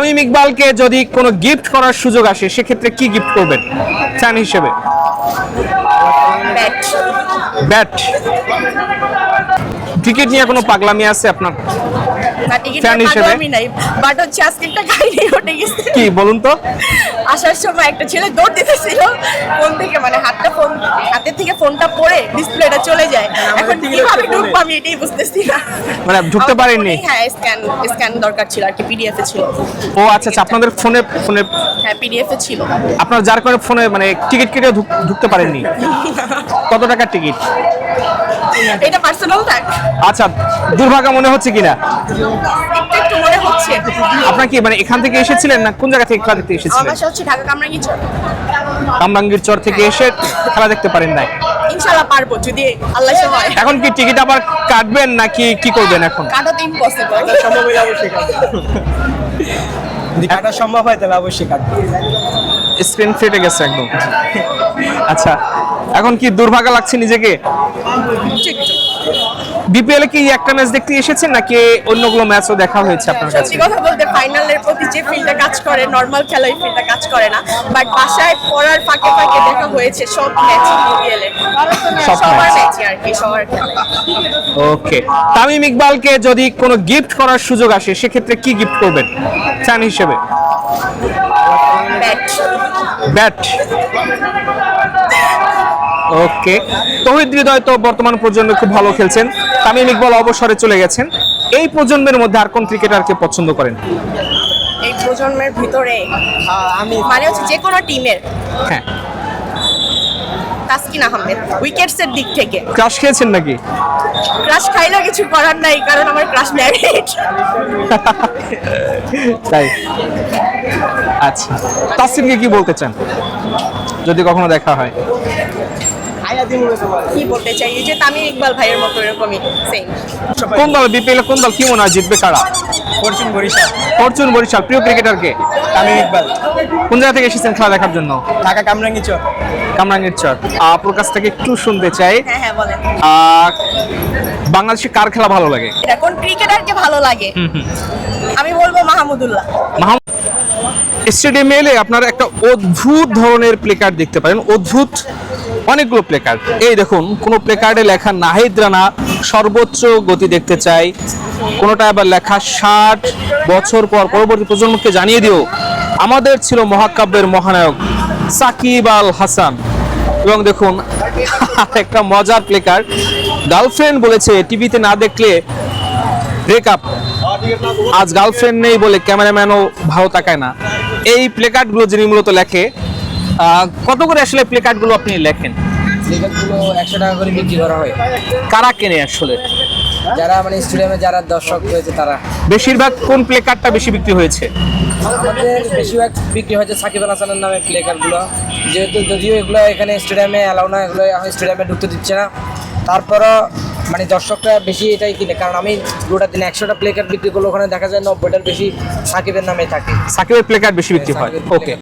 তামিম ইকবালকে যদি কোনো গিফট করার সুযোগ আসে সেক্ষেত্রে কি গিফট করবেন? ফ্যান হিসেবে? ব্যাট ক্রিকেট নিয়ে কোনো পাগলামি আছে আপনার? না টিকিট Fan হিসেবে? আমি নাই বাট হচ্ছে আজকে একটা কাহিনী ঘটে গেছে। কি বলুন তো? আসার সময় একটা ছেলে দৌড় দিতেছিল ফোন থেকে মানে হাতটা ফোন হাতের থেকে ফোনটা পড়ে ডিসপ্লেটা চলে যায়। এখন কীভাবে ঢুকবো আমি এটাই বুঝতেছি না। মানে ঢুকতে পারেননি? হ্যাঁ স্ক্যান স্ক্যান দরকার ছিল আর কি পিডিএফ এ ছিল। ও আচ্ছা আচ্ছা আপনাদের ফোনে ফোনে হ্যাঁ পিডিএফ এ ছিল। আপনার যার করে ফোনে মানে টিকিট কেটে ঢুকতে পারেননি? কত টাকার টিকিট? এটা পার্সোনাল থাক আচ্ছা দুর্ভাগ্য মনে হচ্ছে কিনা? একটু মনে হচ্ছে। আপনার কি মানে এখান থেকে এসেছিলেন না কোন জায়গা থেকে খেলা দেখতে আমার এসেছিলেন বাসা হচ্ছে ঢাকা কামরাঙ্গি চর। কামরাঙ্গীর চর থেকে এসে খেলা দেখতে পারেন নাই? ইনশাল্লাহ পারব যদি আল্লাহ হয়। এখন কি টিকিট আবার কাটবেন নাকি কি করবেন এখন? কাটাতে ইম্পসিবল সম্ভব হলে অবশ্যই যদি কাটা সম্ভব হয় তাহলে অবশ্যই কাটবো। স্ক্রিন ফেটে গেছে একদম। আচ্ছা এখন কি দুর্ভাগা লাগছে নিজেকে? বিপিএল কি একটা ম্যাচ দেখতে এসেছেন নাকি অন্যগুলো ম্যাচও দেখা হয়েছে আপনার কাছে? কথা বলতে ফাইনালের প্রতি যে ফিল্ডটা কাজ করে নর্মাল খেলায় ফিল্ডটা কাজ করে না। বাট বাসায় পড়ার ফাঁকে ফাঁকে দেখা হয়েছে সব ম্যাচ বিপিএল এ সব সবার ম্যাচই আর কি সবার ওকে তামিম ইকবালকে যদি কোনো গিফট করার সুযোগ আসে সেক্ষেত্রে কি গিফট করবেন? ফ্যান হিসেবে? ব্যাট ব্যাট ওকে। তহিদ হৃদয় তো বর্তমান প্রজন্মে খুব ভালো খেলছেন। তামিম ইকবাল অবসরে চলে গেছেন। এই প্রজন্মের মধ্যে আর কোন ক্রিকেটারকে পছন্দ করেন? এই প্রজন্মের ভিতরে আমি মানে হচ্ছে যে কোনো টিমের। হ্যাঁ। তাসকিন আহমেদ উইকেটস এর দিক থেকে। ক্রাশ খেয়েছেন নাকি? ক্রাশ খাইলেও কিছু করার নাই কারণ আমার ক্রাশ ম্যারিড তাই? আচ্ছা। তাসিমকে কি বলতে চান? যদি কখনো দেখা হয়। কি বলতে চাই? যে তামিম ইকবাল ভাইয়ের মতো এরকমই সেম কোন দল বিপিএল কোন দল কি মনে হয় জিতবে কারা? ফরচুন বরিশাল। ফরচুন বরিশাল প্রিয় ক্রিকেটারকে? তামিম ইকবাল। কোন জায়গা থেকে এসেছেন খেলা দেখার জন্য? ঢাকা কামরাঙ্গি চর। কামরাঙ্গীর চর। আপনার কাছ থেকে একটু শুনতে চাই। হ্যাঁ হ্যাঁ বলেন। বাংলাদেশে কার খেলা ভালো লাগে? এটা কোন ক্রিকেটারকে ভালো লাগে। আমি বলব মাহমুদুল্লাহ। মাহমুদ স্টেডিয়ামে এলে আপনারা একটা অদ্ভুত ধরনের প্লেকার দেখতে পারেন। অদ্ভুত অনেকগুলো প্লে কার্ড এই দেখুন, কোনো প্লে কার্ডে লেখা নাহিদ রানা সর্বোচ্চ গতি দেখতে চাই। কোনোটা আবার লেখা ষাট বছর পর পরবর্তী প্রজন্মকে জানিয়ে দিও। আমাদের ছিল মহাকাব্যের মহানায়ক সাকিব আল হাসান। এবং দেখুন, একটা মজার প্লে কার্ড গার্লফ্রেন্ড বলেছে টিভিতে না দেখলে ব্রেকআপ আজ গার্লফ্রেন্ড নেই বলে ক্যামেরাম্যানও ভালো তাকায় না। এই প্লেকার্ডগুলো যিনি মূলত লেখে কত করে আসলে প্লে প্লেকার্ডগুলো আপনি লেখেন? টিকিটগুলো একশো টাকা করে বিক্রি করা হয়। কারা কেনে আসলে? যারা মানে স্টেডিয়ামে যারা দর্শক রয়েছে তারা। বেশিরভাগ কোন প্লেকার্ডটা বেশি বিক্রি হয়েছে? আমাদের বেশিরভাগ বিক্রি হয়েছে সাকিব আল হাসানের নামে প্লেকারগুলো যেহেতু যদিও এগুলো এখানে স্টেডিয়ামে অ্যালাউ না এগুলো এখন স্টেডিয়ামে ঢুকতে দিচ্ছে না। তারপরও মানে দর্শকরা বেশি এটাই কিনে। কারণ আমি গোটা দিনে একশোটা প্লেকার বিক্রি করলে ওখানে দেখা যায় নব্বইটার বেশি সাকিবের নামে থাকে। সাকিবের প্লেকার্ড বেশি বিক্রি হয় সাকিবের ওকে